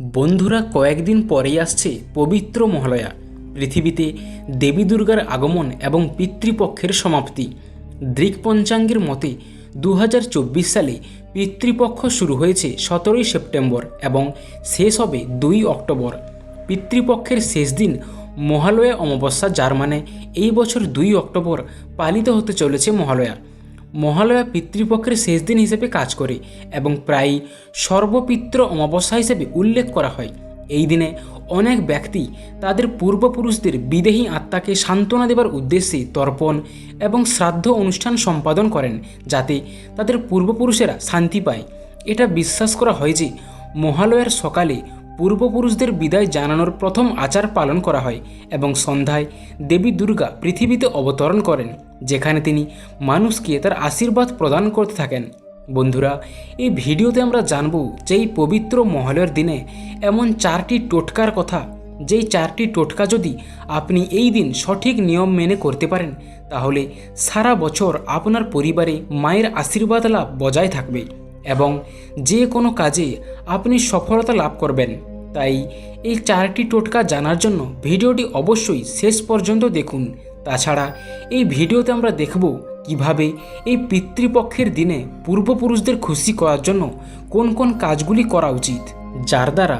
বন্ধুরা কয়েকদিন পরেই আসছে পবিত্র মহালয়া। পৃথিবীতে দেবী দুর্গার আগমন এবং পিতৃপক্ষের সমাপ্তি। দৃক পঞ্চাঙ্গের মতে দু হাজার চব্বিশ সালে পিতৃপক্ষ শুরু হয়েছে সতেরোই সেপ্টেম্বর এবং শেষ হবে দুই অক্টোবর। পিতৃপক্ষের শেষ দিন মহালয়া অমাবস্যা, যার মানে এই বছর দুই অক্টোবর পালিত হতে চলেছে মহালয়া। মহালয়া পিতৃপক্ষের শেষ দিন হিসেবে কাজ করে এবং প্রায় সর্বপিত্র অমাবস্যা হিসেবে উল্লেখ করা হয়। এই দিনে অনেক ব্যক্তি তাদের পূর্বপুরুষদের বিদেহী আত্মাকে সান্ত্বনা দেবার উদ্দেশ্যে তর্পণ এবং শ্রাদ্ধ অনুষ্ঠান সম্পাদন করেন, যাতে তাদের পূর্বপুরুষেরা শান্তি পায়। এটা বিশ্বাস করা হয় যে মহালয়ার সকালে পূর্বপুরুষদের বিদায় জানানোর প্রথম আচার পালন করা হয় এবং সন্ধ্যায় দেবী দুর্গা পৃথিবীতে অবতরণ করেন, যেখানে তিনি মানুষকে তার আশীর্বাদ প্রদান করতে থাকেন। বন্ধুরা, এই ভিডিওতে আমরা জানব যে এই পবিত্র মহালয়ার দিনে এমন চারটি টোটকার কথা, যেই চারটি টোটকা যদি আপনি এই দিন সঠিক নিয়ম মেনে করতে পারেন, তাহলে সারা বছর আপনার পরিবারে মায়ের আশীর্বাদ লাভ বজায় থাকবে। এবং যে কোনো কাজে আপনি সফলতা লাভ করবেন। তাই এই চারটি টোটকা জানার জন্য ভিডিওটি অবশ্যই শেষ পর্যন্ত দেখুন। তাছাড়া এই ভিডিওতে আমরা দেখব কীভাবে এই পিতৃপক্ষের দিনে পূর্বপুরুষদের খুশি করার জন্য কোন কোন কাজগুলি করা উচিত, যার দ্বারা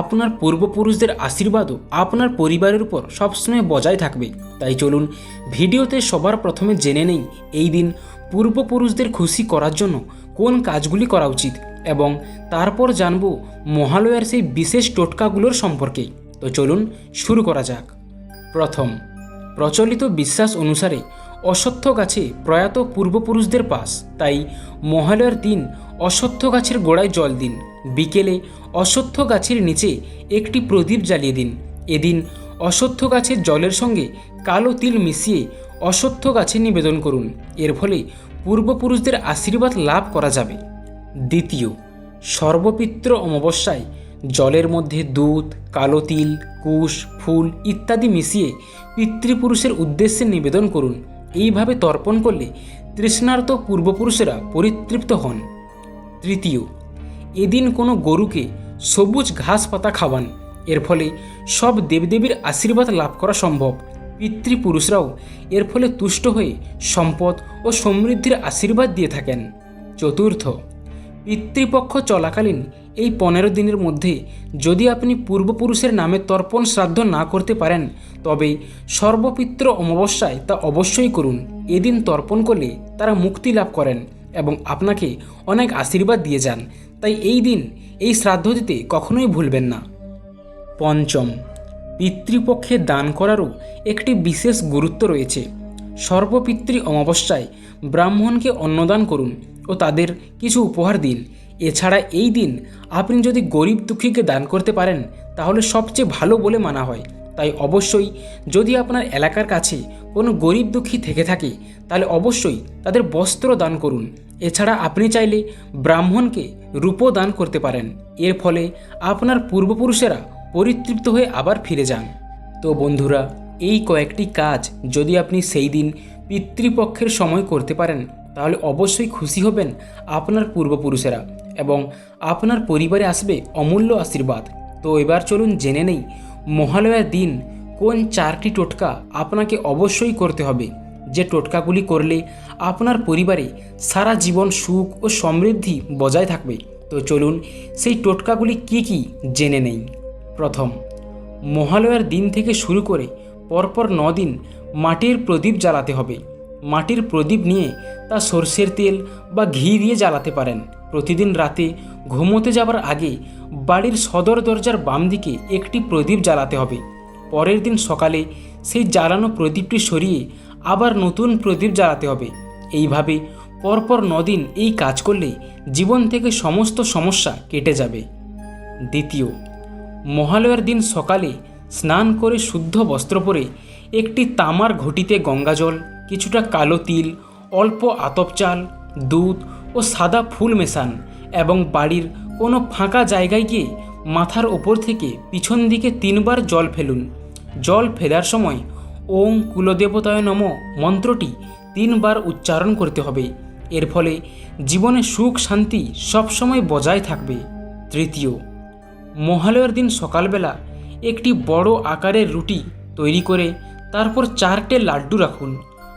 আপনার পূর্বপুরুষদের আশীর্বাদও আপনার পরিবারের উপর সবসময় বজায় থাকবে। তাই চলুন ভিডিওতে সবার প্রথমে জেনে নেই, এই দিন পূর্বপুরুষদের খুশি করার জন্য কোন কাজগুলি করা উচিত এবং তারপর জানব মহালয়ার সেই বিশেষ টোটকাগুলোর সম্পর্কে। তো চলুন শুরু করা যাক। প্রথম, প্রচলিত বিশ্বাস অনুসারে অশ্বত্থ গাছে প্রয়াত পূর্বপুরুষদের পাশ তাই মহালয়ার দিন অশ্বত্থ গাছের গোড়ায় জল দিন। বিকেলে অশ্বত্থ গাছের নিচে একটি প্রদীপ জ্বালিয়ে দিন। এদিন অশ্বত্থ গাছের জলের সঙ্গে কালো তিল মিশিয়ে অশ্বত্থ গাছে নিবেদন করুন। এর ফলে পূর্বপুরুষদের আশীর্বাদ লাভ করা যাবে। দ্বিতীয়, সর্বপিত্র অমাবস্যায় জলের মধ্যে দুধ, কালো তিল, কুশ, ফুল ইত্যাদি মিশিয়ে পিতৃপুরুষের উদ্দেশ্যে নিবেদন করুন। এইভাবে তর্পণ করলে তৃষ্ণার্ত পূর্বপুরুষেরা পরিতৃপ্ত হন। তৃতীয়, এদিন কোনো গরুকে সবুজ ঘাস পাতা খাওয়ান। এর ফলে সব দেবদেবীর আশীর্বাদ লাভ করা সম্ভব। পিতৃপুরুষরাও এর ফলে তুষ্ট হয়ে সম্পদ ও সমৃদ্ধির আশীর্বাদ দিয়ে থাকেন। চতুর্থ, পিতৃপক্ষ চলাকালীন এই পনেরো দিনের মধ্যে যদি আপনি পূর্বপুরুষের নামে তর্পণ শ্রাদ্ধ না করতে পারেন, তবে সর্বপিত্র অমাবস্যায় তা অবশ্যই করুন। এদিন তর্পণ করলে তারা মুক্তি লাভ করেন এবং আপনাকে অনেক আশীর্বাদ দিয়ে যান। তাই এই দিন এই শ্রাদ্ধ দিতে কখনোই ভুলবেন না। পঞ্চম পিতৃপক্ষে দান করারও একটি বিশেষ গুরুত্ব রয়েছে। সর্বপিতৃ অমাবস্যায় ব্রাহ্মণকে অন্নদান করুন ও তাদের কিছু উপহার দিন। এছাড়া এই দিন আপনি যদি গরিব দুঃখীকে দান করতে পারেন, তাহলে সবচেয়ে ভালো বলে মানা হয়। তাই অবশ্যই যদি আপনার এলাকার কাছে কোনো গরিব দুঃখী থেকে থাকে, তাহলে অবশ্যই তাদের বস্ত্র দান করুন। এছাড়া আপনি চাইলে ব্রাহ্মণকে রূপও দান করতে পারেন। এর ফলে আপনার পূর্বপুরুষেরা পরিতৃপ্ত হয়ে আবার ফিরে যান। তো বন্ধুরা, এই কয়েকটি কাজ যদি আপনি সেই দিন পিতৃপক্ষের সময় করতে পারেন, তাহলে অবশ্যই খুশি হবেন আপনার পূর্বপুরুষেরা এবং আপনার পরিবারে আসবে অমূল্য আশীর্বাদ। তো এবার চলুন জেনে নেই, মহালয়ার দিন কোন চারটি টোটকা আপনাকে অবশ্যই করতে হবে। যে টোটকাগুলি করলে আপনার পরিবারে সারা জীবন সুখ ও সমৃদ্ধি বজায় থাকবে। তো চলুন সেই টোটকাগুলি কি কি জেনে নেই। প্রথম। মহালয়ার দিন থেকে শুরু করে পরপর দিন মাটির প্রদীপ জ্বালাতে হবে। মাটির প্রদীপ নিয়ে তা সর্ষের তেল বা ঘি দিয়ে জ্বালাতে পারেন। প্রতিদিন রাতে ঘুমোতে যাবার আগে বাড়ির সদর দরজার বাম দিকে একটি প্রদীপ জ্বালাতে হবে। পরের দিন সকালে সেই জ্বালানো প্রদীপটি সরিয়ে আবার নতুন প্রদীপ জ্বালাতে হবে। এইভাবে পরপর নদিন এই কাজ করলে জীবন থেকে সমস্ত সমস্যা কেটে যাবে। দ্বিতীয় মহালয়ার দিন সকালে স্নান করে শুদ্ধ বস্ত্র পরে একটি তামার ঘটিতে গঙ্গাজল, কিছুটা কালো তিল, অল্প আতপ চাল, দুধ ও সাদা ফুল মেশান এবং বাড়ির কোনো ফাঁকা জায়গায় গিয়ে মাথার ওপর থেকে পিছন দিকে তিনবার জল ফেলুন। জল ফেলার সময় ওং কুলদেবতায় নম মন্ত্রটি তিনবার উচ্চারণ করতে হবে। এর ফলে জীবনে সুখ শান্তি সবসময় বজায় থাকবে। তৃতীয় মহালয়ার দিন সকালবেলা একটি বড় আকারের রুটি তৈরি করে তারপর চারটে লাড্ডু রাখুন।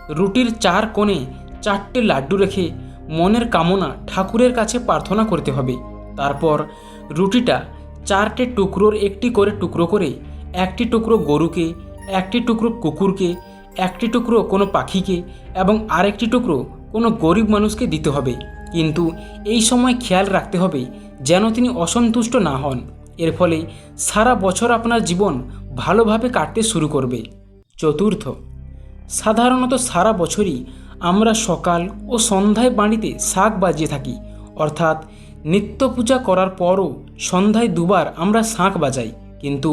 রুটির চার কোণে চারটে লাড্ডু রেখে মনের কামনা ঠাকুরের কাছে প্রার্থনা করতে হবে। তারপর রুটিটা চারটে টুকরোর একটি করে টুকরো করে একটি টুকরো গরুকে, একটি টুকরো কুকুরকে, একটি টুকরো কোনো পাখিকে এবং আরেকটি টুকরো কোনো গরিব মানুষকে দিতে হবে। কিন্তু এই সময় খেয়াল রাখতে হবে যেন তিনি অসন্তুষ্ট না হন। এর ফলে সারা বছর আপনার জীবন ভালোভাবে কাটতে শুরু করবে। চতুর্থ, সাধারণত সারা বছরই আমরা সকাল ও সন্ধ্যায় বাড়িতে শাক বাজিয়ে থাকি। অর্থাৎ নিত্য পূজা করার পরও সন্ধ্যায় দুবার আমরা শাঁখ বাজাই। কিন্তু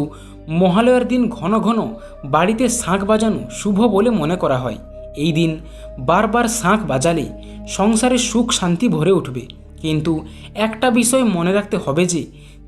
মহালয়ার দিন ঘন ঘন বাড়িতে শাঁখ বাজানো শুভ বলে মনে করা হয়। এই দিন বারবার শাঁখ বাজালে সংসারে সুখ শান্তি ভরে উঠবে। কিন্তু একটা বিষয় মনে রাখতে হবে যে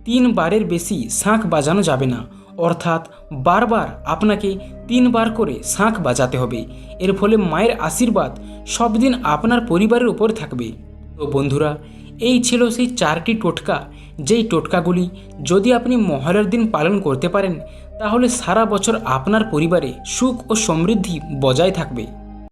তিনবারের বেশি শাঁখ বাজানো যাবে না। অর্থাৎ বারবার আপনাকে তিনবার করে শাঁখ বাজাতে হবে। এর ফলে মায়ের আশীর্বাদ সব দিন আপনার পরিবারের উপর থাকবে। তো বন্ধুরা, এই ছিল সেই চারটি টোটকা। যেই টোটকাগুলি যদি আপনি মহালয়ার দিন পালন করতে পারেন, তাহলে সারা বছর আপনার পরিবারে সুখ ও সমৃদ্ধি বজায় থাকবে।